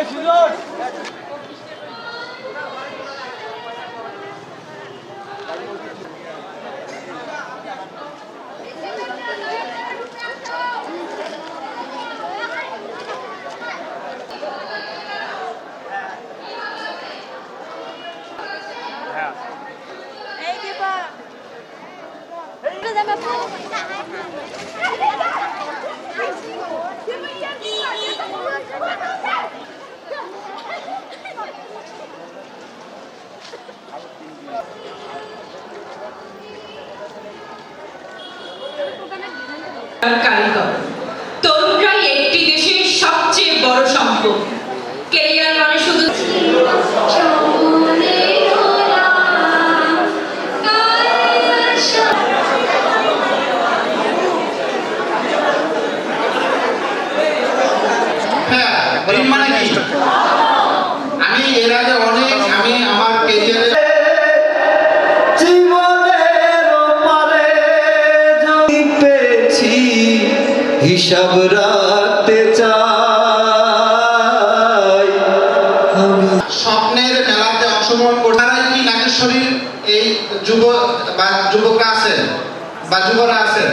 এই দিবা จะ কারিগর তরুণরাই একটি দেশের সবচেয়ে বড় সম্পদ। কেরিয়ার মানে শুধু হ্যাঁ মানে কি? আমি এর আগে অনেক আমি আমার হিসাব রাখতে চাই। স্বপ্নের মেলাতে অংশগ্রহণ করতে কি নাগেশ্বরীর এই যুব বা যুবকরা আছেন? বা যুবরা আছেন?